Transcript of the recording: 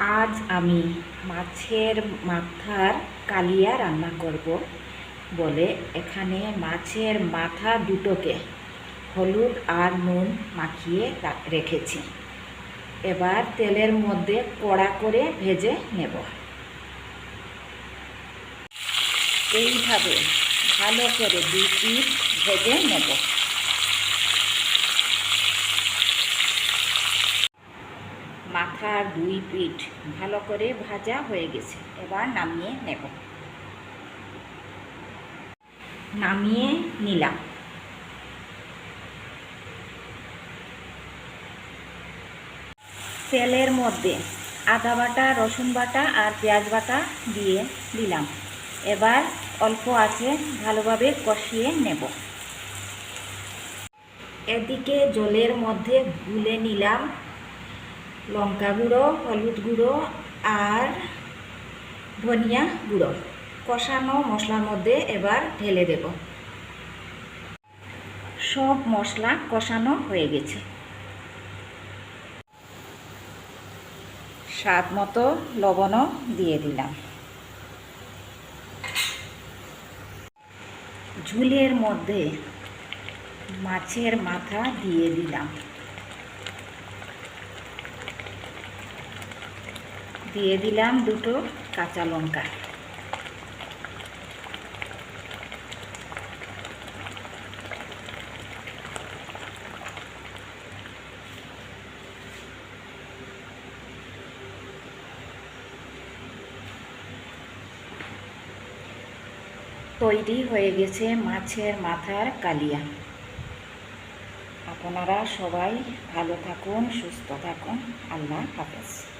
আজ আমি মাছের মাথার কালিয়া রান্না করব বলে এখানে মাছের মাথা দুটোকে হলুদ আর নুন মাখিয়ে রেখেছি। এবার তেলের মধ্যে কড়া করে ভেজে নেব। এইভাবে ভালো করে পিস ভেজে নেব। মাথার দুই পিঠ ভালো করে ভাজা হয়ে গেছে। এবার নামিয়ে নেব। নামিয়ে নিলাম। তেলের মধ্যে আদা বাটা, রসুন বাটা আর পেঁয়াজ বাটা দিয়ে দিলাম। এবার অল্প আছে ভালোভাবে কষিয়ে নেব। এদিকে জলের মধ্যে গুলে নিলাম লঙ্কা গুঁড়ো, হলুদ গুঁড়ো আর ধনিয়া গুঁড়ো। কষানো মশলার মধ্যে এবার ঢেলে দেব। সব মশলা কষানো হয়ে গেছে। স্বাদ মতো লবণও দিয়ে দিলাম। ঝুলের মধ্যে মাছের মাথা দিয়ে দিলাম। দিয়ে দিলাম দুটো কাঁচা লঙ্কা। তৈরি হয়ে গেছে মাছের মাথার কালিয়া। আপনারা সবাই ভালো থাকুন, সুস্থ থাকুন। আল্লাহ হাফেজ।